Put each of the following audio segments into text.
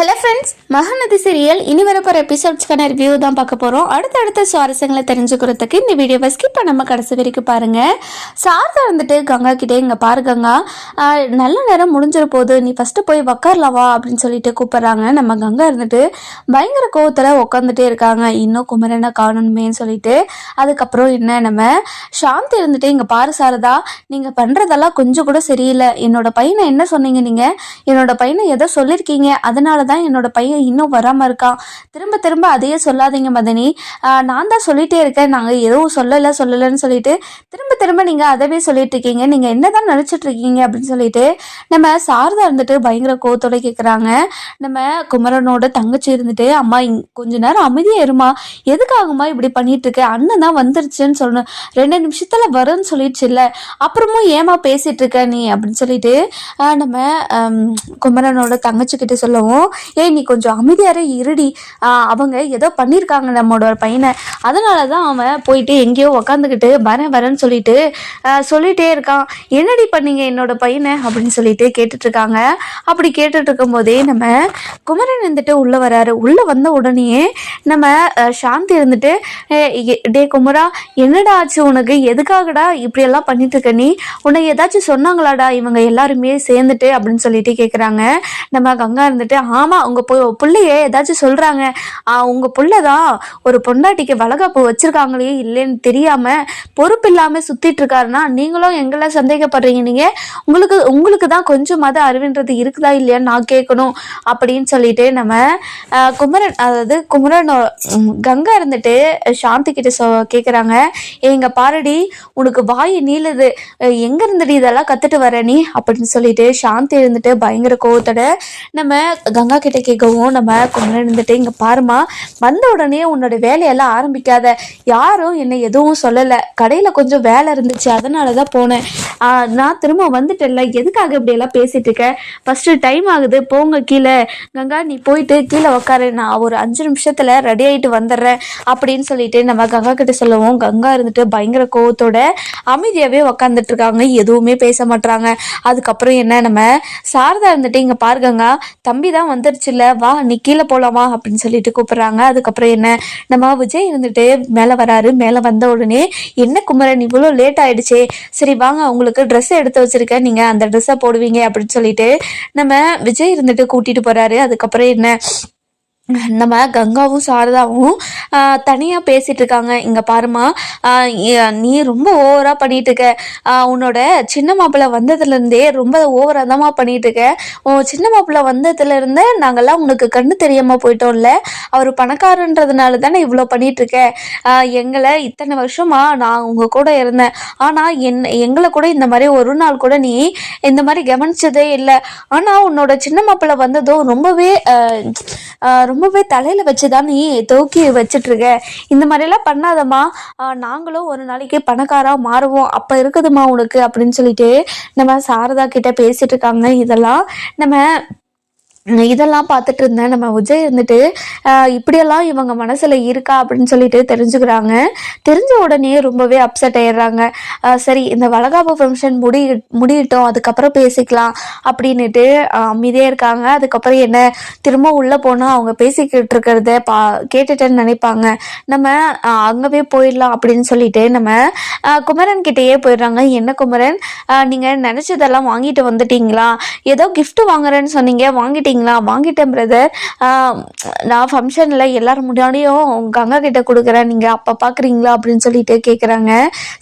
Hello friends Mahanadi serial இனி வரப்போகிற எபிசோட்ஸ்க்கான review தான் பார்க்க போகிறோம் அடுத்தடுத்த சுவாரஸ்யங்களை தெரிஞ்சுக்கிறதுக்கு இந்த வீடியோவை ஸ்கிப் பண்ணாமல் கடைசி வரைக்கும் பாருங்கள் சாரதா வந்துட்டு கங்கா கிட்டே இங்கே பாரு கங்கா. நல்ல நேரம் முடிஞ்சிட போகுது நீ ஃபஸ்ட்டு போய் உக்காரலாம் அப்படின்னு சொல்லிட்டு கூப்பிட்றாங்க. நம்ம கங்கா இருந்துட்டு பயங்கர கோவத்தில் உட்காந்துட்டே இருக்காங்க. இன்னும் குமரனை காணணுமேன்னு சொல்லிட்டு. அதுக்கப்புறம் என்ன நம்ம? சாந்தி இருந்துட்டு இங்கே பாரு சாரதா நீங்கள் பண்ணுறதெல்லாம் கொஞ்சம் கூட சரியில்லை. என்னோட பையனை என்ன சொன்னீங்க நீங்கள் என்னோட பையனை எதை சொல்லியிருக்கீங்க அதனால தான் என்னோட பையன் இன்னும் வராமல் இருக்கான் திரும்ப திரும்ப அதையே சொல்லாதீங்க மதனி. நான் தான் சொல்லிட்டே இருக்கேன். நாங்கள் எதுவும் சொல்லலை சொல்லலைன்னு சொல்லிட்டு திரும்ப திரும்ப நீங்கள் அதவே சொல்லிட்டு இருக்கீங்க. நீங்கள் என்ன தான் நினச்சிட்டு இருக்கீங்க அப்படின்னு சொல்லிட்டு நம்ம சாரதா இருந்துட்டு பயங்கர கோவத்தோட கேட்குறாங்க நம்ம குமரனோட தங்கச்சி இருந்துட்டு அம்மா இங்- கொஞ்ச நேரம் அமைதியாக இருமா. எதுக்காகமா இப்படி பண்ணிட்டு இருக்க? அண்ணன் தான் வந்துருச்சுன்னு சொல்லணும். ரெண்டு நிமிஷத்துல வரும்னு சொல்லிடுச்சுல்ல அப்புறமும் ஏமா பேசிட்டு இருக்க நீ? அப்படின்னு சொல்லிட்டு நம்ம குமரனோட தங்கச்சி கிட்ட சொல்லவும் ஏய் நீ கொஞ்சம் அமைதியாரே இருடி. அவங்க ஏதோ பண்ணியிருக்காங்க நம்மளோட பையனை. அதனால தான் அவன் போயிட்டு எங்கேயோ உக்காந்துக்கிட்டு வரேன் வரேன்னு சொல்லிட்டு சொல்லிட்டே இருக்கான். என்னடி பண்ணீங்க என்னோட பையனை? அப்படின்னு சொல்லிட்டு கேட்டுட்டு இருக்காங்க அப்படி கேட்டுட்டு இருக்கும்போதே நம்ம குமரன் வந்துட்டு உள்ளே வராரு. உள்ளே வந்த உடனே நம்ம சாந்தி இருந்துட்டு டே குமரா என்னடா ஆச்சு உனக்கு? எதுக்காகடா இப்படியெல்லாம் பண்ணிட்டு இருக்க நீ? உன்னை ஏதாச்சும் சொன்னாங்களாடா இவங்க எல்லாருமே சேர்ந்துட்டு அப்படின்னு சொல்லிட்டு கேட்குறாங்க நம்ம கங்கா இருந்துட்டு ஆ உங்க உங்கள் புள்ளைய ஏதாச்சும் சொல்றாங்க. உங்கள் உங்க புள்ளதான் ஒரு பொண்டாட்டிக்கு வளகாப்பு வச்சிருக்காங்களே இல்லைன்னு தெரியாம பொறுப்பு இல்லாம சுத்திட்டு இருக்காருன்னா நீங்களும் எங்களை சந்தேகப்படுறீங்க நீங்க. உங்களுக்கு உங்களுக்கு தான் கொஞ்சமாவது அறிவுன்றது இருக்குதா இல்லையான்னு நான் கேட்கணும் அப்படின்னு சொல்லிட்டு நம்ம குமரன் அதாவது குமரன் கங்கா இருந்துட்டு சாந்தி கிட்ட சொ கேட்குறாங்க எங்க பாரடி உனக்கு வாய் நீளுது. எங்க இருந்துட்டு இதெல்லாம் கத்துட்டு வர நீ? அப்படின்னு சொல்லிட்டு சாந்தி இருந்துட்டு பயங்கர கோவத்தோட நம்ம கங்கா கிட்ட கேட்கவும் நம்ம குமரன் இருந்துட்டு இங்க பாருமா வந்த உடனே உன்னோட வேலையெல்லாம் ஆரம்பிக்காத. யாரும் என்னை எதுவும் சொல்லலை. கடையில் கொஞ்சம் வேலை இருந்துச்சு. அதனால தான் போனேன். ஆஹ், நான் திரும்ப வந்துட்டேன்ல. எதுக்காக இப்படி எல்லாம் பேசிட்டு இருக்க? ஃபர்ஸ்ட் டைம் ஆகுது. போங்க கீழே. கங்கா நீ போயிட்டு கீழே உட்காரு நான் ஒரு அஞ்சு நிமிஷத்துல ரெடி ஆயிட்டு வந்துடுறேன். அப்படின்னு சொல்லிட்டு நம்ம கங்கா கிட்ட சொல்லவும் கங்கா இருந்துட்டு பயங்கர கோவத்தோட அமைதியாவே உக்காந்துட்டு இருக்காங்க. எதுவுமே பேச மாட்டாங்க அதுக்கப்புறம் என்ன நம்ம சாரதா இருந்துட்டு இங்க பாருங்கங்க தம்பி தான் வந்துருச்சுல வா நீ கீழே போலாமா அப்படின்னு சொல்லிட்டு கூப்பிடுறாங்க. அதுக்கப்புறம் என்ன நம்ம விஜய் இருந்துட்டு மேலே வராரு. மேலே வந்த உடனே என்ன குமரன் இவ்வளோ லேட் ஆயிடுச்சே. சரி வாங்க உங்களுக்கு ட்ரெஸ் எடுத்து வச்சிருக்கேன் நீங்க அந்த ட்ரெஸ்ஸை போடுவீங்க அப்படின்னு சொல்லிட்டு நம்ம விஜய் இருந்துட்டு கூட்டிட்டு போறாரு. அதுக்கப்புறம் என்ன நம்ம கங்காவும் சாரதாவும் தனியாக பேசிகிட்டு இருக்காங்க இங்கே பாருமா நீ ரொம்ப ஓவராக பண்ணிகிட்டு இருக்க உன்னோட சின்ன மாப்பிள்ளை வந்ததுலேருந்தே ரொம்ப ஓவராக தான்மா பண்ணிகிட்டு இருக்க உன் சின்ன மாப்பிள்ளை வந்ததுலேருந்தே நாங்கள்லாம் உனக்கு கண்ணு தெரியாமல் போயிட்டோம்ல. அவர் பணக்காரன்றதுனால தானே இவ்வளோ பண்ணிகிட்டு இருக்க எங்களை இத்தனை வருஷமாக நான் உங்கள் கூட இருந்தேன். ஆனால் என் எங்களை கூட இந்த மாதிரி ஒரு நாள் கூட நீ இந்த மாதிரி கவனிச்சதே இல்லை. ஆனால் உன்னோட சின்ன மாப்பிள்ளை வந்ததும் ரொம்பவே ரொம்பவே தலையில வச்சுதான் நீ தூக்கி வச்சிட்டு இருக்க இந்த மாதிரிலாம் பண்ணாதம்மா. ஆஹ் நாங்களும் ஒரு நாளைக்கு பணக்காரா மாறுவோம். அப்ப இருக்குதுமா உனக்கு அப்படின்னு சொல்லிட்டு நம்ம சாரதா கிட்ட பேசிட்டு இருக்காங்க இதெல்லாம். நம்ம இதெல்லாம் பார்த்துட்டு இருந்தேன். நம்ம விஜய் இருந்துட்டு இப்படியெல்லாம் இவங்க மனசுல இருக்கா? அப்படின்னு சொல்லிட்டு தெரிஞ்சுக்கிறாங்க. தெரிஞ்ச உடனே ரொம்பவே அப்செட் ஆயிடுறாங்க. சரி இந்த வளகாப்பு ஃபங்க்ஷன் முடி முடியட்டும் அதுக்கப்புறம் பேசிக்கலாம் அப்படின்னுட்டு ஆஹ் அமைதியே இருக்காங்க. அதுக்கப்புறம் என்ன திரும்ப உள்ள போனா அவங்க பேசிக்கிட்டு இருக்கிறத பா கேட்டுட்டேன்னு நினைப்பாங்க. நம்ம அங்கவே போயிடலாம் அப்படின்னு சொல்லிட்டு நம்ம குமரன் கிட்டேயே போயிடுறாங்க. என்ன குமரன்? நீங்க நினைச்சதெல்லாம் வாங்கிட்டு வந்துட்டீங்களா? ஏதோ கிஃப்ட் வாங்குறேன்னு சொன்னீங்க. வாங்கிட்டு வாங்கிட்டீங்களா வாங்கிட்டேன் பிரதர் நான் ஃபங்க்ஷனில் எல்லோரும் முன்னாடியும் கங்கா கிட்டே கொடுக்குறேன். நீங்கள் அப்போ பார்க்குறீங்களா அப்படின்னு சொல்லிட்டு கேட்குறாங்க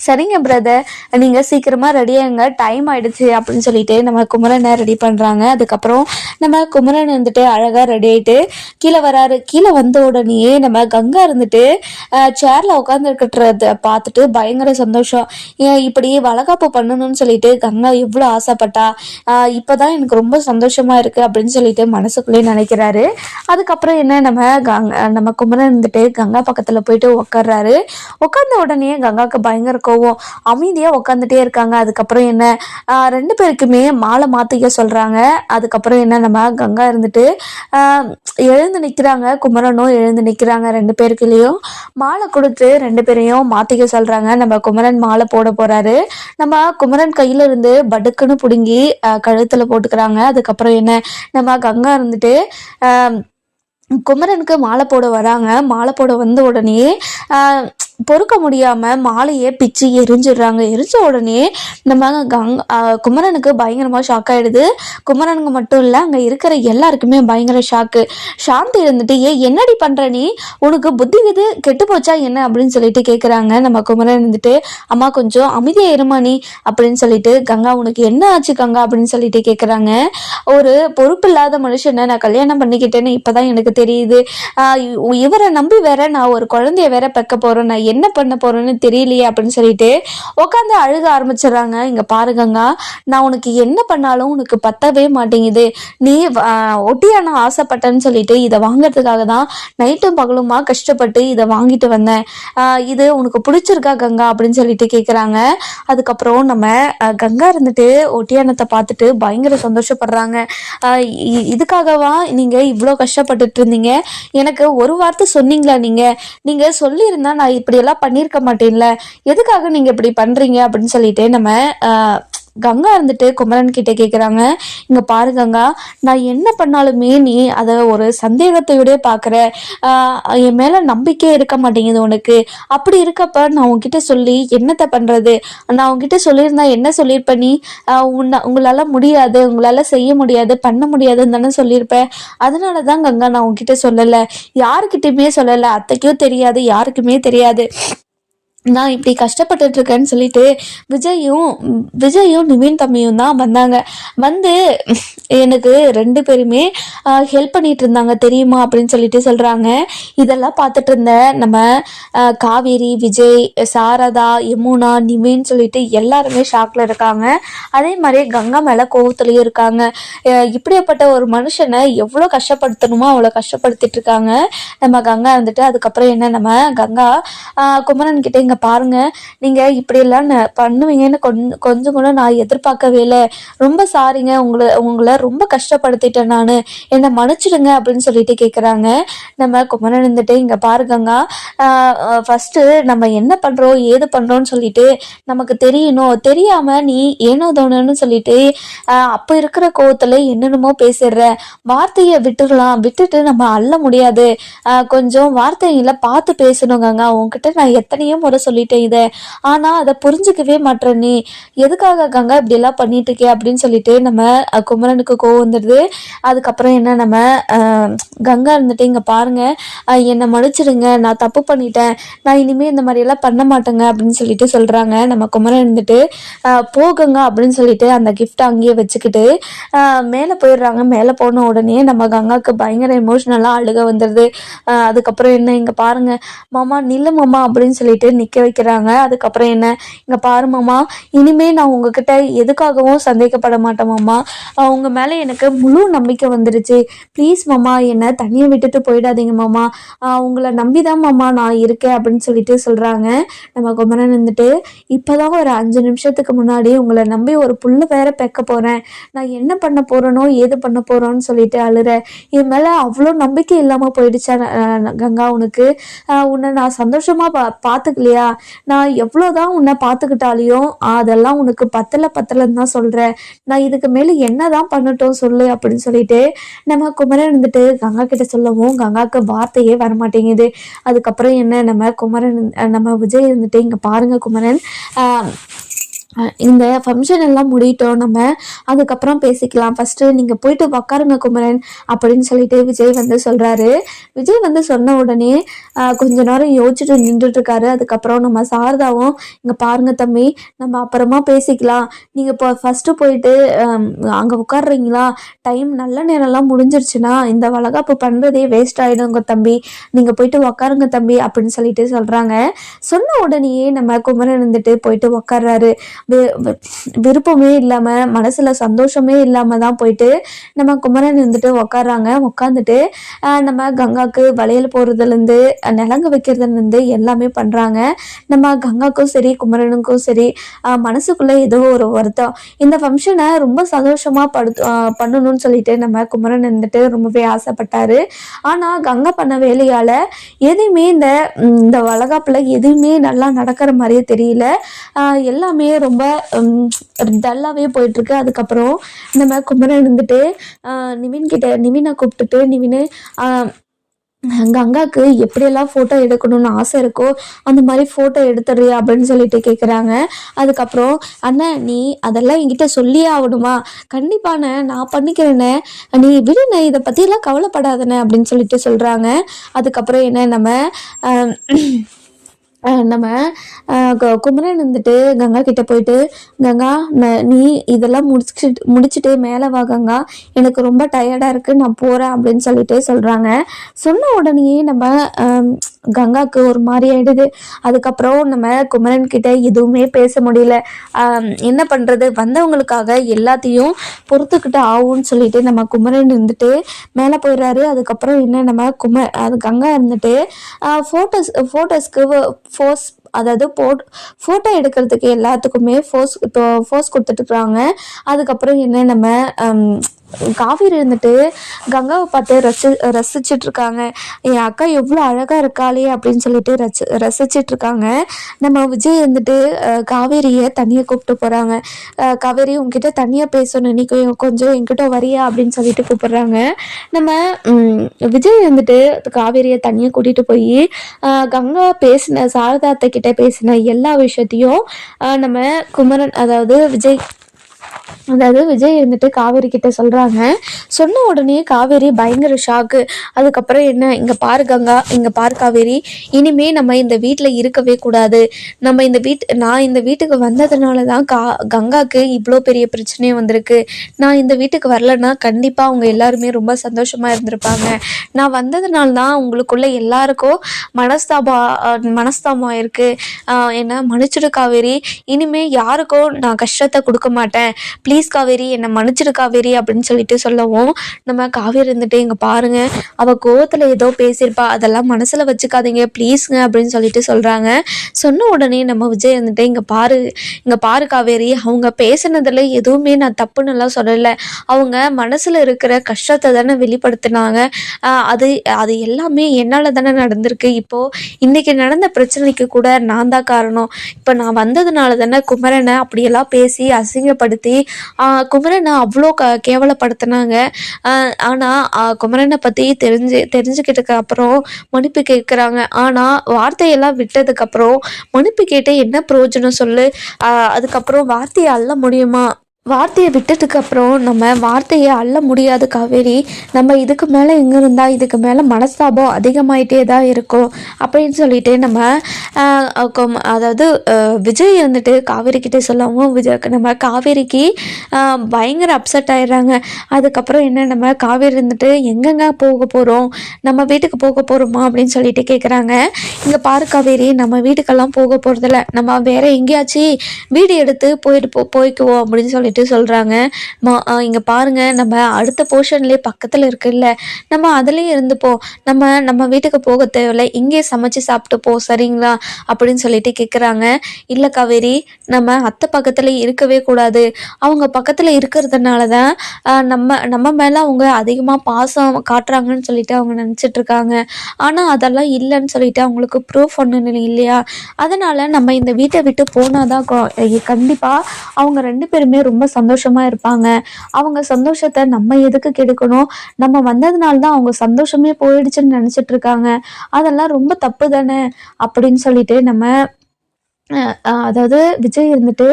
சரிங்க பிரதர் நீங்கள் சீக்கிரமாக ரெடி டைம் ஆகிடுச்சு அப்படின்னு சொல்லிட்டு நம்ம குமரனை ரெடி பண்ணுறாங்க அதுக்கப்புறம் நம்ம குமரன் வந்துட்டு அழகாக ரெடி ஆகிட்டு கீழே வராரு. கீழே வந்த உடனேயே நம்ம கங்கா இருந்துட்டு சேரில் உட்காந்துருக்கிறத பார்த்துட்டு பயங்கர சந்தோஷம். ஏன் இப்படி வளகாப்பு பண்ணணும்னு சொல்லிட்டு கங்கா எவ்வளோ ஆசைப்பட்டா? இப்போ தான் எனக்கு ரொம்ப சந்தோஷமாக இருக்குது அப்படின்னு சொல்லிட்டு மனசுக்குள்ளே நினைக்கிறாரு. அதுக்கப்புறம் என்ன நம்ம கங்கா நம்ம குமரன் இருந்துட்டு கங்கா பக்கத்துல போயிட்டு உட்கார்றாரு உட்கார்ந்த உடனே கங்காக்கு பயங்கர கோவம். அமைதியா உட்காந்துட்டே இருக்காங்க. அதுக்கப்புறம் என்ன ரெண்டு பேருக்குமே மாலை மாத்திக்க சொல்றாங்க. அதுக்கப்புறம் என்ன நம்ம கங்கா இருந்துட்டு ஆஹ் எழுந்து நிக்கிறாங்க. குமரனும் எழுந்து நிக்கிறாங்க ரெண்டு பேருக்குள்ளேயும். மாலை கொடுத்து ரெண்டு பேரையும் மாத்திக்க சொல்றாங்க. நம்ம குமரன் மாலை போட போறாரு. நம்ம குமரன் கையில இருந்து படுக்குன்னு பிடுங்கி கழுத்துல போட்டுக்கிறாங்க. அதுக்கப்புறம் என்ன நம்ம கங்கா இருந்துட்டு குமரனுக்கு மாலை போட வராங்க. மாலை போட வந்த உடனே பொறுக்க முடியாம மாலையே பிச்சு எரிஞ்சிடுறாங்க. எரிஞ்ச உடனே நம்ம கங் குமரனுக்கு பயங்கரமா ஷாக் ஆயிடுது. குமரனுக்கு மட்டும் இல்ல அங்க இருக்கிற எல்லாருக்குமே பயங்கர ஷாக்கு சாந்தி இருந்துட்டு ஏ என்னடி பண்ற நீ? உனக்கு புத்தி விது கெட்டு போச்சா என்ன? அப்படின்னு சொல்லிட்டு கேக்குறாங்க நம்ம குமரன் இருந்துட்டு. அம்மா கொஞ்சம் அமைதியா இருமா நீ? அப்படின்னு சொல்லிட்டு கங்கா உனக்கு என்ன ஆச்சு கங்கா? அப்படின்னு சொல்லிட்டு கேக்குறாங்க. ஒரு பொறுப்பில்லாத மனுஷனை நான் கல்யாணம் பண்ணிக்கிட்டேன்னு இப்பதான் எனக்கு தெரியுது. இவரை நம்பி வேற நான் ஒரு குழந்தைய வேற பெக்க போறேன். நான் என்ன பண்ண போறேன்னு தெரியலையே அப்படின்னு சொல்லிட்டு உட்காந்து அழுக ஆரம்பிச்சிடுறாங்க. இங்க பாருங்கங்க நான் உனக்கு என்ன பண்ணாலும் உனக்கு பத்தவே மாட்டேங்குது. நீ ஆஹ், ஒட்டியான ஆசைப்பட்டேன்னு சொல்லிட்டு இதை வாங்குறதுக்காக தான் நைட்டும் பகலுமா கஷ்டப்பட்டு இதை வாங்கிட்டு வந்தேன். ஆஹ், இது உனக்கு பிடிச்சிருக்கா கங்கா அப்படின்னு சொல்லிட்டு கேட்குறாங்க அதுக்கப்புறம் நம்ம கங்கா இருந்துட்டு ஒட்டியானத்தை பார்த்துட்டு பயங்கர சந்தோஷப்படுறாங்க. ஆஹ் இதுக்காகவா நீங்க இவ்வளோ கஷ்டப்பட்டுட்டு இருந்தீங்க? எனக்கு ஒரு வார்த்தை சொன்னீங்களா நீங்க? நீங்க சொல்லியிருந்தா நான் இப்படி எல்லாம் பண்ணியிருக்க மாட்டேன்ல. எதுக்காக நீங்க இப்படி பண்றீங்க அப்படின்னு சொல்லிட்டு நம்ம ஆஹ், கங்கா இருந்துட்டு குமரன் கிட்ட கேக்குறாங்க. இங்க பாரு கங்கா நான் என்ன பண்ணாலுமே நீ அதை ஒரு சந்தேகத்தையோட பாக்குற. ஆஹ், என் மேல நம்பிக்கையே இருக்க மாட்டேங்குது உனக்கு. அப்படி இருக்கப்ப நான் உன்கிட்ட சொல்லி என்னத்த பண்றது? நான் உன்கிட்ட சொல்லியிருந்தா என்ன சொல்லியிருப்பேன் நீ? ஆஹ் உன்ன உங்களால முடியாது உங்களால செய்ய முடியாது பண்ண முடியாதுன்னு தானே சொல்லியிருப்பேன் அதனால தான் கங்கா நான் உன்கிட்ட சொல்லலை. யாருக்கிட்டயுமே சொல்லலை. அத்தைக்கும் தெரியாது யாருக்குமே தெரியாது. நான் இப்படி கஷ்டப்பட்டுட்டு இருக்கேன்னு சொல்லிட்டு விஜயும் விஜயும் நிவின் தம்பியும் தான் வந்தாங்க. வந்து எனக்கு ரெண்டு பேருமே ஹெல்ப் பண்ணிட்டு இருந்தாங்க தெரியுமா? அப்படின்னு சொல்லிட்டு சொல்றாங்க. இதெல்லாம் பார்த்துட்டு இருந்த நம்ம காவேரி விஜய் சாரதா யமுனா நிவின் சொல்லிட்டு எல்லாருமே ஷாக்ல இருக்காங்க. அதே மாதிரி கங்கா மேல கோவத்துலயும் இருக்காங்க. இப்படியாப்பட்ட ஒரு மனுஷனை எவ்வளோ கஷ்டப்படுத்தணுமோ அவ்வளோ கஷ்டப்படுத்திட்டு இருக்காங்க நம்ம கங்கா இருந்துட்டு அதுக்கப்புறம் என்ன நம்ம கங்கா குமரன் கிட்ட இங்க பாருங்க. நீங்க இப்படியெல்லாம் ந- பண்ணுவீங்கன்னு கொஞ்சம் கொஞ்சம் கூட நான் எதிர்பார்க்கவே இல்லை. ரொம்ப சாரிங்க உங்களை உங்களை ரொம்ப கஷ்டப்படுத்திட்டேன் நான். என்னை மன்னிச்சிடுங்க அப்படின்னு சொல்லிட்டு கேட்குறாங்க நம்ம குமரன் இருந்துட்டு இங்க பாருங்கங்க. ஃபர்ஸ்ட் நம்ம என்ன பண்றோம் ஏது பண்றோம்னு சொல்லிட்டு நமக்கு தெரியணும். தெரியாம நீ ஏனோ தோணுன்னு சொல்லிட்டு அப்போ இருக்கிற கோவத்துல என்னென்னமோ பேசிடுற. வார்த்தையை விட்டுடலாம். விட்டுட்டு நம்ம அள்ள முடியாது. ஆஹ் கொஞ்சம் வார்த்தைகளை பார்த்து பேசணும் உங்ககிட்ட நான் எத்தனையோ முறை சொல்லிட்டேன் இதை. ஆனால் அதை புரிஞ்சுக்கவே மாட்ற நீ. எதுக்காக கங்கா இப்படி பண்ணிட்டு இருக்கே அப்படின்னு சொல்லிட்டு நம்ம குமரனுக்கு கோவம் வந்துடுது. அதுக்கப்புறம் என்ன நம்ம கங்கா இருந்துட்டு இங்கே பாருங்க. என்னை மன்னிச்சிடுங்க. நான் தப்பு பண்ணிட்டேன். நான் இனிமேல் இந்த மாதிரியெல்லாம் பண்ண மாட்டேங்க அப்படின்னு சொல்லிட்டு சொல்கிறாங்க நம்ம குமரன் இருந்துட்டு போகுங்க அப்படின்னு சொல்லிட்டு அந்த கிஃப்ட்டை அங்கேயே வச்சுக்கிட்டு மேலே போயிடுறாங்க. மேலே போன உடனே நம்ம கங்காவுக்கு பயங்கர எமோஷ்னலாக அழுக வந்துடுது. அதுக்கப்புறம் என்ன இங்கே பாருங்க. மாமா நில்லு மாமா அப்படின்னு சொல்லிட்டு நிற்க வைக்கிறாங்க. அதுக்கப்புறம் என்ன? இங்கே பாரு மாமா நான் உங்ககிட்ட எதுக்காகவும் சந்தேகப்பட மாட்டேன் மாமா. மேலே எனக்கு முழு நம்பிக்கை வந்துருச்சு. ப்ளீஸ் மாமா என்னை தனியை விட்டுட்டு போயிடாதீங்க மாமா. உங்களை உங்களை நம்பிதான் மாமா நான் இருக்கேன் அப்படின்னு சொல்லிட்டு சொல்கிறாங்க நம்ம குமரன் இருந்துட்டு இப்போதான் ஒரு அஞ்சு நிமிஷத்துக்கு முன்னாடி உங்களை நம்பி ஒரு புல்லு வேற பெக்க போகிறேன் நான் என்ன பண்ண போகிறேனோ ஏது பண்ண போகிறோன்னு சொல்லிட்டு அழுற. என் மேலே அவ்வளோ நம்பிக்கை இல்லாமல் போயிடுச்சா கங்கா உனக்கு? உன்னை நான் சந்தோஷமா பா பார்த்துக்கலையா நான் எவ்வளோதான் உன்னை பார்த்துக்கிட்டாலையும் அதெல்லாம் உனக்கு பத்தல பத்தலன்னு தான் சொல்றேன் நான் இதுக்கு மேல என்னதான் பண்ணட்டும் சொல்லு அப்படின்னு சொல்லிட்டு நம்ம குமரன் இருந்துட்டு கங்கா கிட்ட சொல்லவும் கங்காவுக்கு வார்த்தையே வரமாட்டேங்குது. அதுக்கப்புறம் என்ன நம்ம குமரன் நம்ம விஜய் இருந்துட்டு இங்க பாருங்க குமரன். அஹ் இந்த ஃபங்க்ஷன் எல்லாம் முடியட்டும். நம்ம அதுக்கப்புறம் பேசிக்கலாம். ஃபஸ்ட்டு நீங்கள் போயிட்டு உக்காருங்க குமரன் அப்படின்னு சொல்லிட்டு விஜய் வந்து சொல்கிறாரு விஜய் வந்து சொன்ன உடனே கொஞ்ச நேரம் யோசிச்சுட்டு நின்றுட்டுருக்காரு. அதுக்கப்புறம் நம்ம சாரதாவும் இங்கே பாருங்க தம்பி நம்ம அப்புறமா பேசிக்கலாம். நீங்கள் இப்போ ஃபஸ்ட்டு போயிட்டு அங்கே உட்காடுறீங்களா டைம் நல்ல நேரம்லாம் முடிஞ்சிருச்சுன்னா இந்த வளகாப்பு பண்ணுறதே வேஸ்ட் ஆகிடுங்க தம்பி. நீங்கள் போயிட்டு உக்காருங்க தம்பி அப்படின்னு சொல்லிட்டு சொல்கிறாங்க சொன்ன உடனேயே நம்ம குமரன் இருந்துட்டு போயிட்டு உக்காடுறாரு விருப்பமே இல்லாம மனசுல சந்தோஷமே இல்லாமல் தான் போயிட்டு நம்ம குமரன் வந்துட்டு உக்காடுறாங்க உட்காந்துட்டு நம்ம கங்காவுக்கு வளையல் போடுறதுல இருந்து வைக்கிறதுலேருந்து வைக்கிறதுல இருந்து எல்லாமே பண்றாங்க. நம்ம கங்காக்கும் சரி குமரனுக்கும் சரி ஆஹ், ஏதோ ஒரு வருத்தம். இந்த ஃபங்க்ஷனை ரொம்ப சந்தோஷமா படுத்து பண்ணணும்னு சொல்லிட்டு நம்ம குமரன் வந்துட்டு ரொம்பவே ஆசைப்பட்டாரு. ஆனா கங்கா பண்ண வேலையால எதுவுமே இந்த இந்த வளகாப்பில் எதுவுமே நல்லா நடக்கிற மாதிரியே தெரியல. எல்லாமே ரொம்ப டல்லாகவே போயிட்டுருக்கு. அதுக்கப்புறம் நம்ம குமரன் இருந்துட்டு நிவின் கிட்ட நிவினை கூப்பிட்டுட்டு நிவின் கங்காவுக்கு எப்படியெல்லாம் ஃபோட்டோ எடுக்கணும்னு ஆசை இருக்கோ அந்த மாதிரி ஃபோட்டோ எடுத்துடுறியா அப்படின்னு சொல்லிட்டு கேட்குறாங்க அதுக்கப்புறம் அண்ணன் நீ அதெல்லாம் என்கிட்ட சொல்லியே ஆகணுமா? கண்டிப்பாண்ணே நான் பண்ணிக்கிறேண்ணே நீ விடுண்ணே இதை பற்றியெல்லாம் கவலைப்படாதண்ணே அப்படின்னு சொல்லிட்டு சொல்கிறாங்க அதுக்கப்புறம் என்ன நம்ம நம்ம குமரன் வந்துட்டு கங்கா கிட்ட போயிட்டு கங்கா நீ இதெல்லாம் முடிச்சுட்டு முடிச்சுட்டு மேலே வா கங்கா. எனக்கு ரொம்ப டயர்டாக இருக்குது நான் போகிறேன் அப்படின்னு சொல்லிட்டு சொல்கிறாங்க சொன்ன உடனேயே நம்ம கங்காவுக்கு கங்காக்கு ஒரு மாதிரி ஆயிடுது. அதுக்கப்புறம் நம்ம குமரன் கிட்ட எதுவுமே பேச முடியல. என்ன பண்ணுறது வந்தவங்களுக்காக எல்லாத்தையும் பொறுத்துக்கிட்டு ஆகும்னு சொல்லிட்டு நம்ம குமரன் இருந்துட்டு மேலே போயிடுறாரு. அதுக்கப்புறம் என்ன நம்ம கும அது கங்கா இருந்துட்டு ஃபோட்டோஸ் ஃபோட்டோஸ்க்கு ஃபோர்ஸ் அதாவது போட் ஃபோட்டோ எடுக்கிறதுக்கு எல்லாத்துக்குமே ஃபோஸ் இப்போ ஃபோர்ஸ் கொடுத்துட்ருக்குறாங்க அதுக்கப்புறம் என்ன நம்ம காவேரி இருந்துட்டு கங்காவை பார்த்து ரசி ரசிச்சுட்டு இருக்காங்க என் அக்கா எவ்வளோ அழகாக இருக்காளே அப்படின்னு சொல்லிட்டு ரசி ரசிச்சுட்டு இருக்காங்க நம்ம விஜய் இருந்துட்டு காவேரியை தனியாக கூப்பிட்டு போகிறாங்க காவேரி உங்ககிட்ட தனியாக பேசணும். நீ கொஞ்சம் என்கிட்ட வரியா அப்படின்னு சொல்லிட்டு கூப்பிடுறாங்க. நம்ம விஜய் இருந்துட்டு காவேரியை தனியாக கூட்டிகிட்டு போய் கங்கா பேசின சாரதா அத்தை கிட்ட பேசின எல்லா விஷயத்தையும் நம்ம குமரன் அதாவது விஜய் அதாவது விஜய் இருந்துட்டு காவேரி கிட்ட சொல்கிறாங்க சொன்ன உடனே காவேரி பயங்கர ஷாக்கு அதுக்கப்புறம் என்ன? இங்கே பாரு கங்கா இங்கே பாரு காவேரி. இனிமே நம்ம இந்த வீட்டில் இருக்கவே கூடாது. நம்ம இந்த வீட் நான் இந்த வீட்டுக்கு வந்ததுனால தான் கா கங்காக்கு இவ்வளோ பெரிய பிரச்சனையே வந்திருக்கு. நான் இந்த வீட்டுக்கு வரலன்னா கண்டிப்பாக அவங்க எல்லாருமே ரொம்ப சந்தோஷமாக இருந்திருப்பாங்க. நான் வந்ததுனால தான் உங்களுக்குள்ள எல்லாருக்கும் மனஸ்தாபம் மனஸ்தாபம் இருக்குது என்ன? மன்னிச்சிடு காவேரி. இனிமேல் யாருக்கும் நான் கஷ்டத்தை கொடுக்க மாட்டேன். ப்ளீஸ் ப்ளீஸ் காவேரி என்னை மன்னிச்சிடு காவேரி அப்படின்னு சொல்லிட்டு சொல்லவும் நம்ம காவேரி இருந்துட்டு இங்கே பாருங்க அவ கோவத்தில் ஏதோ பேசியிருப்பா. அதெல்லாம் மனசில் வச்சுக்காதீங்க ப்ளீஸுங்க அப்படின்னு சொல்லிட்டு சொல்கிறாங்க சொன்ன உடனே நம்ம விஜய் வந்துட்டு இங்கே பாரு இங்கே பாரு காவேரி அவங்க பேசுனதில் எதுவுமே நான் தப்புன்னுலாம் சொல்லலை. அவங்க மனசில் இருக்கிற கஷ்டத்தை தானே வெளிப்படுத்தினாங்க. அது அது எல்லாமே என்னால் தானே நடந்திருக்கு. இப்போது இன்றைக்கி நடந்த பிரச்சனைக்கு கூட நான் தான் காரணம். இப்போ நான் வந்ததுனால தானே குமரனை அப்படியெல்லாம் பேசி அசிங்கப்படுத்தி குமரனை அவ்வளோ க கேவலப்படுத்தினாங்க. ஆனால் குமரனை பற்றி தெரிஞ்சு தெரிஞ்சுக்கிட்டதுக்கு அப்புறம் மன்னிப்பு கேட்குறாங்க ஆனால் வார்த்தையெல்லாம் விட்டதுக்கப்புறம் மன்னிப்பு கேட்டு என்ன பிரயோஜனம் சொல்லு? அதுக்கப்புறம் வார்த்தையை அள்ள முடியுமா? வார்த்தையை விட்டதுக்கு அப்புறம் நம்ம வார்த்தையை அள்ள முடியாது காவேரி நம்ம இதுக்கு மேலே எங்கே இருந்தால் இதுக்கு மேலே மனஸ்தாபம் அதிகமாயிட்டே தான் இருக்கும் அப்படின்னு சொல்லிட்டு நம்ம கொம்- அதாவது விஜய் வந்துட்டு காவேரி கிட்டே சொல்லவும் விஜய் நம்ம காவேரிக்கு பயங்கர அப்செட் ஆயிடுறாங்க. அதுக்கப்புறம் என்ன நம்ம காவேரி இருந்துட்டு எங்கெங்க போக போகிறோம் நம்ம வீட்டுக்கு போக போகிறோமா அப்படின்னு சொல்லிட்டு கேட்குறாங்க இங்கே பாரு காவேரி நம்ம வீட்டுக்கெல்லாம் போக போகிறதில்ல நம்ம வேற எங்கேயாச்சும் வீடு எடுத்து போயிட்டு போ போய்க்குவோம் அப்படின்னு சொல்லிட்டு சொல்கிறாங்க மா இங்கே பாருங்க நம்ம அடுத்த போர்ஷன்லேயே பக்கத்தில் இருக்குல்ல நம்ம அதுலேயும் இருந்துப்போம் நம்ம நம்ம வீட்டுக்கு போக தேவையில்ல இங்கே சமைச்சு சாப்பிட்டுப்போ சரிங்களா? அப்படின்னு சொல்லிட்டு கேட்குறாங்க இல்லை காவேரி நம்ம அத்தை பக்கத்தில் இருக்கவே கூடாது. அவங்க பக்கத்தில் இருக்கிறதுனால தான் நம்ம நம்ம மேலே அவங்க அதிகமாக பாசம் காட்டுறாங்கன்னு சொல்லிட்டு அவங்க நினச்சிட்ருக்காங்க ஆனால் அதெல்லாம் இல்லைன்னு சொல்லிட்டு அவங்களுக்கு ப்ரூஃப் ஒன்று இல்லையா? அதனால் நம்ம இந்த வீட்டை விட்டு போனால் தான் கண்டிப்பாக அவங்க ரெண்டு பேருமே ரொம்ப சந்தோஷமாக இருப்பாங்க. அவங்க சந்தோஷத்தை நம்ம எதுக்கு கெடுக்கணும்? நம்ம வந்ததுனால தான் அவங்க சந்தோஷமே போயிடுச்சுன்னு நினச்சிட்டு இருக்காங்க. அதெல்லாம் ரொம்ப தப்பு தானே? அப்படின்னு சொல்லிட்டு நம்ம அதாவது விஜய் இருந்துட்டு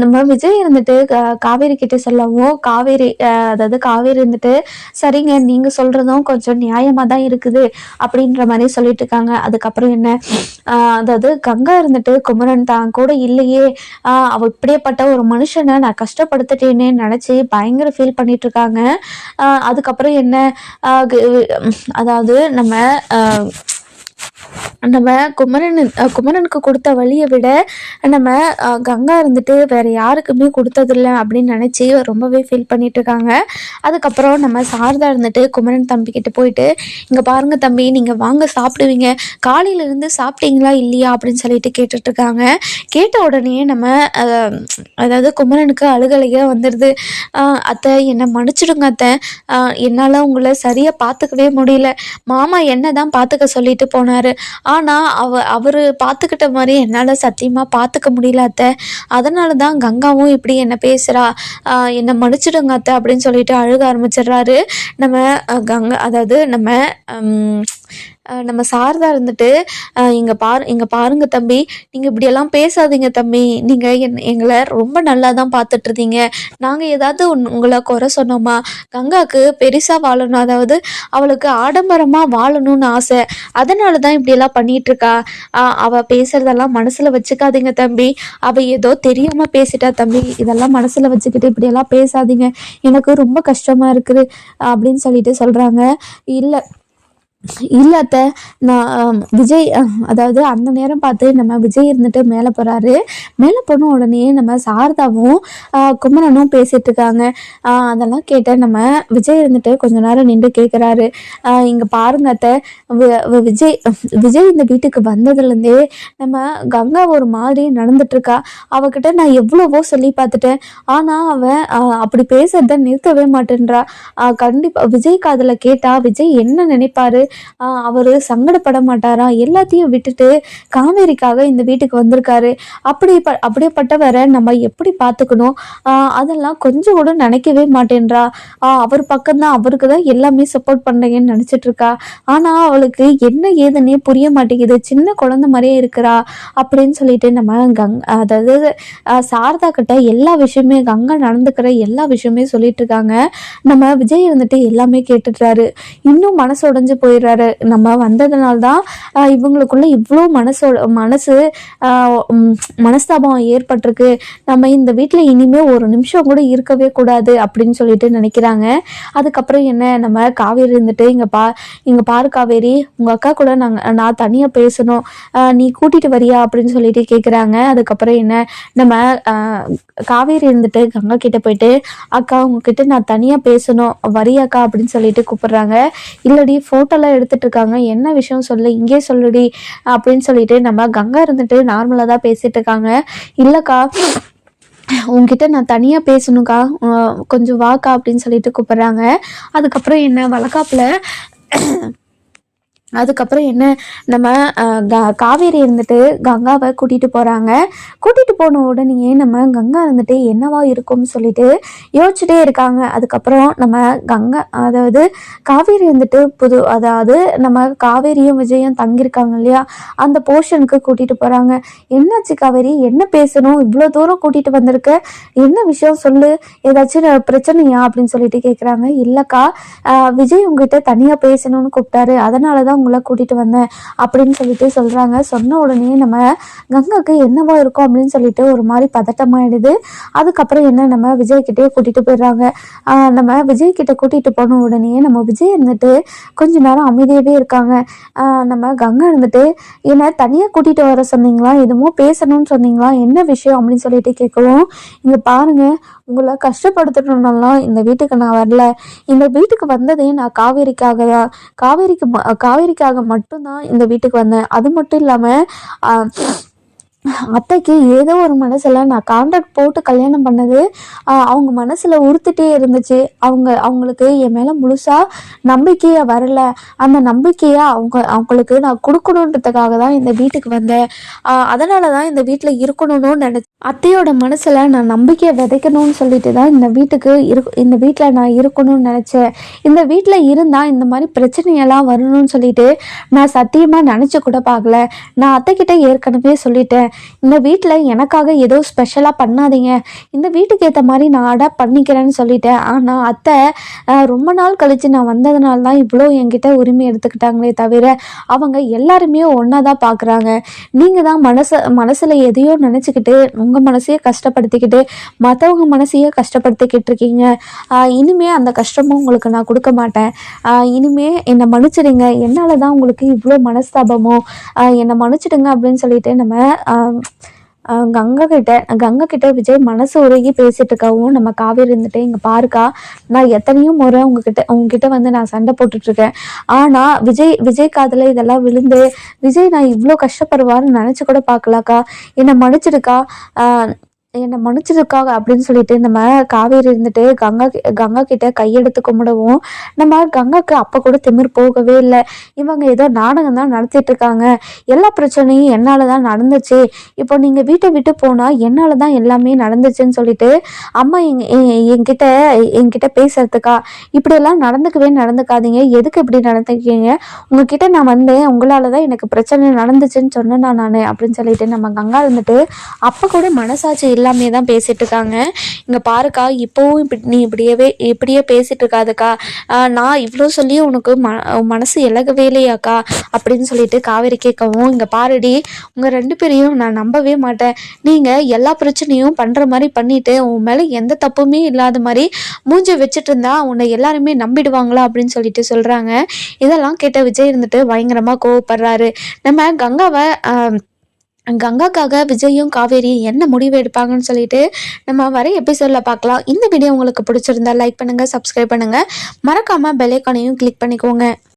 நம்ம விஜய் இருந்துட்டு காவேரி கிட்ட சொல்லவும் காவேரி அதாவது காவேரி இருந்துட்டு சரிங்க நீங்கள் சொல்கிறதும் கொஞ்சம் நியாயமாக தான் இருக்குது அப்படின்ற மாதிரி சொல்லிட்டு இருக்காங்க. அதுக்கப்புறம் என்ன? அதாவது கங்கா இருந்துட்டு குமரன் தான் கூட இல்லையே. அவ இப்படியேப்பட்ட ஒரு மனுஷனை நான் கஷ்டப்படுத்திட்டேன்னு நினச்சி பயங்கர ஃபீல் பண்ணிட்டு இருக்காங்க. அதுக்கப்புறம் என்ன? அதாவது நம்ம நம்ம குமரன் குமரனுக்கு கொடுத்த வழியை விட நம்ம கங்கா இருந்துட்டு வேற யாருக்குமே கொடுத்ததில்ல அப்படின்னு நினச்சி ரொம்பவே ஃபீல் பண்ணிட்டு இருக்காங்க. அதுக்கப்புறம் நம்ம சாரதா இருந்துட்டு குமரன் தம்பி கிட்ட போயிட்டு இங்கே பாருங்க தம்பி நீங்கள் வாங்க சாப்பிடுவீங்க. காலையில இருந்து சாப்பிட்டீங்களா இல்லையா? அப்படின்னு சொல்லிட்டு கேட்டுட்டு இருக்காங்க. கேட்ட உடனே நம்ம அதாவது குமரனுக்கு அழுகலையாக வந்துடுது அத்தை என்னை மன்னிச்சிடுங்க அத்தை. என்னால் உங்களை சரியாக பார்த்துக்கவே முடியல. மாமா என்ன தான் பார்த்துக்க சொல்லிட்டு போனாரு. ஆனால் அவ அவர் பார்த்துக்கிட்ட மாதிரி என்னால் சத்தியமாக பார்த்துக்க முடியல அத்தை. அதனால தான் கங்காவும் இப்படி என்னை பேசுகிறா என்னை மன்னிச்சிடுங்க அத்தை அப்படின்னு சொல்லிட்டு அழுக ஆரம்பிச்சிடுறாரு. நம்ம கங்கா அதாவது நம்ம ஹம், நம்ம சாரதா இருந்துட்டு இங்கே பாரு இங்கே பாருங்க தம்பி. நீங்கள் இப்படியெல்லாம் பேசாதீங்க தம்பி. நீங்கள் என் எங்களை ரொம்ப நல்லா தான் பார்த்துட்டு இருந்தீங்க நாங்கள் ஏதாவது ஒன் உங்களை குறை சொன்னோமா? கங்காவுக்கு பெருசாக வாழணும். அதாவது அவளுக்கு ஆடம்பரமாக வாழணும்னு ஆசை. அதனால தான் இப்படியெல்லாம் பண்ணிகிட்ருக்கா அவள் பேசுகிறதெல்லாம் மனசில் வச்சுக்காதீங்க தம்பி. அவள் ஏதோ தெரியாமல் பேசிட்டா தம்பி. இதெல்லாம் மனசில் வச்சுக்கிட்டு இப்படியெல்லாம் பேசாதீங்க. எனக்கு ரொம்ப கஷ்டமாக இருக்குது அப்படின்னு சொல்லிட்டு சொல்கிறாங்க இல்லை இல்லை அத்தை நான் விஜய் அதாவது அந்த நேரம் பார்த்து நம்ம விஜய் இருந்துட்டு மேலே போகிறாரு மேலே போன உடனே நம்ம சாரதாவும் குமரனும் பேசிட்டு இருக்காங்க. அதெல்லாம் கேட்ட நம்ம விஜய் இருந்துட்டு கொஞ்ச நேரம் நின்று கேட்குறாரு இங்கே பாருங்க அத்தை விஜய் விஜய் இந்த வீட்டுக்கு வந்ததுலேருந்தே நம்ம கங்கா ஒரு மாதிரி நடந்துட்டுருக்கா அவகிட்ட நான் எவ்வளவோ சொல்லி பார்த்துட்டேன். ஆனால் அவன் அப்படி பேசுறத நிறுத்தவே மாட்டேன்றா. கண்டிப்பாக விஜய் காதில் கேட்டால் விஜய் என்ன நினைப்பாரு? அவரு சங்கடப்பட மாட்டாரா எல்லாத்தையும் விட்டுட்டு காவேரிக்காக இந்த வீட்டுக்கு வந்திருக்காரு. அப்படி அப்படியேப்பட்டவரை நம்ம எப்படி பார்த்துக்கணும்? ஆஹ், அதெல்லாம் கொஞ்சம் கூட நினைக்கவே மாட்டேன்றா. அவர் பக்கம்தான் அவருக்கு தான் எல்லாமே சப்போர்ட் பண்ணுறீங்கன்னு நினச்சிட்டு இருக்கா ஆனால் அவளுக்கு என்ன ஏதுன்னே புரிய மாட்டேங்குது. சின்ன குழந்தை மாதிரியே இருக்கிறா அப்படின்னு சொல்லிட்டு நம்ம கங் அதாவது ஆஹ், சாரதா கிட்ட எல்லா விஷயமே கங்கா நடந்துக்கிற எல்லா விஷயமே சொல்லிட்டு இருக்காங்க நம்ம விஜய் இருந்துட்டு எல்லாமே கேட்டுடுறாரு. இன்னும் மனசு உடைஞ்சு சொல்கிறாரு நம்ம வந்ததுனால தான் இவங்களுக்குள்ள இவ்வளோ மனசோட மனசு மனஸ்தாபம் ஏற்பட்டிருக்கு. நம்ம இந்த வீட்டில் இனிமே ஒரு நிமிஷம் கூட இருக்கவே கூடாது அப்படின்னு சொல்லிட்டு நினைக்கிறாங்க. அதுக்கப்புறம் என்ன நம்ம காவேரி இருந்துட்டு இங்கே பா இங்கே பாரு காவேரி உங்கள் அக்கா கூட நாங்கள் நான் தனியாக பேசணும். நீ கூட்டிகிட்டு வரியா? அப்படின்னு சொல்லிட்டு கேட்குறாங்க அதுக்கப்புறம் என்ன நம்ம காவேரி இருந்துட்டு கங்கா கிட்ட போயிட்டு அக்கா உங்ககிட்ட நான் தனியாக பேசணும். வரியாக்கா? அப்படின்னு சொல்லிட்டு கூப்பிடுறாங்க. இல்லடி நார்மலாக எடுத்துட்டு இருக்காங்க என்ன விஷயம் சொல்லு இங்கே சொல்லுடி அப்படின்னு சொல்லிட்டு நம்ம கங்கா இருந்துட்டு நார்மலாக தான் பேசிட்டு இருக்காங்க இல்லைக்கா உங்ககிட்ட நான் தனியாக பேசணுக்கா கொஞ்சம் வாக்கா அப்படின்னு சொல்லிட்டு கூப்பிட்றாங்க. அதுக்கப்புறம் என்ன வளக்காப்பில் அதுக்கப்புறம் என்ன நம்ம க- காவேரி இருந்துட்டு கங்காவை கூட்டிகிட்டு போகிறாங்க கூட்டிகிட்டு போன உடனேயே நம்ம கங்கா இருந்துட்டு என்னவா இருக்கும்னு சொல்லிட்டு யோசிச்சுட்டே இருக்காங்க. அதுக்கப்புறம் நம்ம கங்கா அதாவது காவேரி இருந்துட்டு புது அதாவது நம்ம காவேரியும் விஜயும் தங்கியிருக்காங்க இல்லையா? அந்த போர்ஷனுக்கு கூட்டிகிட்டு போகிறாங்க என்னாச்சு காவேரி? என்ன பேசணும்? இவ்வளோ தூரம் கூட்டிகிட்டு வந்திருக்க? என்ன விஷயம் சொல்லு? ஏதாச்சும் பிரச்சனையா? அப்படின்னு சொல்லிட்டு கேட்குறாங்க இல்லைக்கா விஜய் உங்ககிட்ட தனியாக பேசணும்னு கூப்பிட்டாரு. அதனால தான் உங்களை கூட்டிகிட்டு வந்தேன் அப்படின்னு சொல்லிட்டு சொல்கிறாங்க சொன்ன உடனே நம்ம கங்காவுக்கு என்னவா இருக்கும் அப்படின்னு சொல்லிட்டு ஒரு மாதிரி பதட்டமாயிடுது. அதுக்கப்புறம் என்ன நம்ம விஜய்கிட்டே கூட்டிகிட்டு போயிடுறாங்க. நம்ம விஜய்கிட்ட கூட்டிகிட்டு போன உடனே நம்ம விஜய் இருந்துட்டு கொஞ்ச நேரம் அமைதியாகவே இருக்காங்க. நம்ம கங்கா இருந்துட்டு என்னை தனியாக கூட்டிகிட்டு வர சொன்னீங்களா? எதுவும் பேசணும்னு சொன்னீங்களா? என்ன விஷயம்? அப்படின்னு சொல்லிட்டு கேட்கவும் இங்கே பாருங்க உங்களை கஷ்டப்படுத்தணும்னாலாம் இந்த வீட்டுக்கு நான் வரல. இந்த வீட்டுக்கு வந்ததே நான் காவேரிக்காக தான் காவேரிக்கு காவேரி காவேரிக்காக மட்டும்தான் இந்த வீட்டுக்கு வந்தேன். அது மட்டும் இல்லாமல் அத்தைக்கு ஏதோ ஒரு மனசில் நான் கான்ட்ராக்ட் போட்டு கல்யாணம் பண்ணது அவங்க மனசில் உறுத்துட்டே இருந்துச்சு. அவங்க அவங்களுக்கு என் மேலே முழுசாக நம்பிக்கையை வரல. அந்த நம்பிக்கையை அவங்க அவங்களுக்கு நான் கொடுக்கணுன்றதுக்காக தான் இந்த வீட்டுக்கு வந்தேன். அதனால தான் இந்த வீட்டில் இருக்கணும்னு நினச்சேன். அத்தையோட மனசில் நான் நம்பிக்கையை விதைக்கணும்னு சொல்லிட்டு தான் இந்த வீட்டுக்கு இரு இந்த வீட்டில் நான் இருக்கணும்னு நினச்சேன். இந்த வீட்டில் இருந்தால் இந்த மாதிரி பிரச்சனையெல்லாம் வரணும்னு சொல்லிட்டு நான் சத்தியமாக நினச்சி கூட பார்க்கல. நான் அத்தைக்கிட்ட ஏற்கனவே சொல்லிட்டேன். இந்த வீட்டில் எனக்காக ஏதோ ஸ்பெஷலாக பண்ணாதீங்க. இந்த வீட்டுக்கு ஏற்ற மாதிரி நான் அடாப்ட் பண்ணிக்கிறேன்னு சொல்லிட்டேன் ஆனால் அத்தை ரொம்ப நாள் கழித்து நான் வந்ததுனால தான் இவ்வளோ என்கிட்ட உரிமை எடுத்துக்கிட்டாங்களே தவிர அவங்க எல்லாருமே ஒன்றா தான் பார்க்குறாங்க நீங்கள் தான் மனசை மனசில் எதையோ நினச்சிக்கிட்டு உங்கள் மனசையே கஷ்டப்படுத்திக்கிட்டு மற்றவங்க மனசையே கஷ்டப்படுத்திக்கிட்டு இருக்கீங்க. இனிமே அந்த கஷ்டமும் உங்களுக்கு நான் கொடுக்க மாட்டேன். இனிமே என்னை மன்னிச்சிடுங்க. என்னால் தான் உங்களுக்கு இவ்வளோ மனஸ்தாபமோ என்னை மன்னிச்சிடுங்க அப்படின்னு சொல்லிட்டு நம்ம கங்கா கிட்ட கங்கா கிட்ட விஜய் மனசு உருகி பேசிட்டு இருக்கவும் நம்ம காவேரி இருந்துட்டு இங்கே பாருக்கா நான் எத்தனையோ முறை உங்ககிட்ட உங்ககிட்ட வந்து நான் சண்டை போட்டுட்டு இருக்கேன். ஆனால் விஜய் விஜய் காதில் இதெல்லாம் விழுந்து விஜய் நான் இவ்வளோ கஷ்டப்படுவார்னு நினச்சி கூட பார்க்கலாக்கா. என்னை மன்னிச்சிருக்கா என்னை மன்னிச்சிருக்காங்க அப்படின்னு சொல்லிட்டு நம்ம காவேரி இருந்துட்டு கங்கா கங்கா கிட்ட கையெடுத்து கும்பிடவும் நம்ம கங்காக்கு அப்போ கூட திமிர் போகவே இல்லை. இவங்க ஏதோ நாடகம் தான் நடத்திட்டு இருக்காங்க. எல்லா பிரச்சனையும் என்னால் தான் நடந்துச்சு. இப்போ நீங்கள் வீட்டை விட்டு போனால் என்னால் தான் எல்லாமே நடந்துச்சுன்னு சொல்லிட்டு அம்மா எங்க என்கிட்ட என்கிட்ட பேசுறதுக்கா இப்படியெல்லாம் நடந்துக்கவே நடந்துக்காதீங்க. எதுக்கு இப்படி நடந்துக்கீங்க? உங்ககிட்ட நான் வந்தேன். உங்களால தான் எனக்கு பிரச்சனை நடந்துச்சுன்னு சொன்னேன் நான்? அப்படின்னு சொல்லிட்டு நம்ம கங்கா இருந்துட்டு அப்போ கூட மனசாட்சி இல்லை. எல்லாமே தான் பேசிகிட்டு இருக்காங்க இங்கே பாருக்கா இப்போவும் இப்படி நீ இப்படியவே இப்படியே பேசிகிட்டு இருக்காதுக்கா நான் இவ்வளோ சொல்லியும் உனக்கு ம மனசு இலகவே இல்லையாக்கா அப்படின்னு சொல்லிட்டு காவேரி கேட்கவும் இங்கே பாருடி உங்கள் ரெண்டு பேரையும் நான் நம்பவே மாட்டேன். நீங்கள் எல்லா பிரச்சனையும் பண்ணுற மாதிரி பண்ணிவிட்டு உன் மேலே எந்த தப்புமே இல்லாத மாதிரி மூஞ்சி வச்சுட்டு இருந்தா உன்னை எல்லாருமே நம்பிடுவாங்களா அப்படின்னு சொல்லிட்டு சொல்கிறாங்க இதெல்லாம் கேட்ட விஜய் இருந்துட்டு பயங்கரமாக கோவப்படுறாரு. நம்ம கங்காவை கங்காக்காக விஜயும் காவேரியும் என்ன முடிவு எடுப்பாங்கன்னு சொல்லிட்டு நம்ம வர எபிசோடில் பார்க்கலாம். இந்த வீடியோ உங்களுக்கு பிடிச்சிருந்தா லைக் பண்ணுங்கள் சப்ஸ்கிரைப் பண்ணுங்கள் மறக்காமல் பெல்லைக்கானையும் கிளிக் பண்ணிக்கோங்க.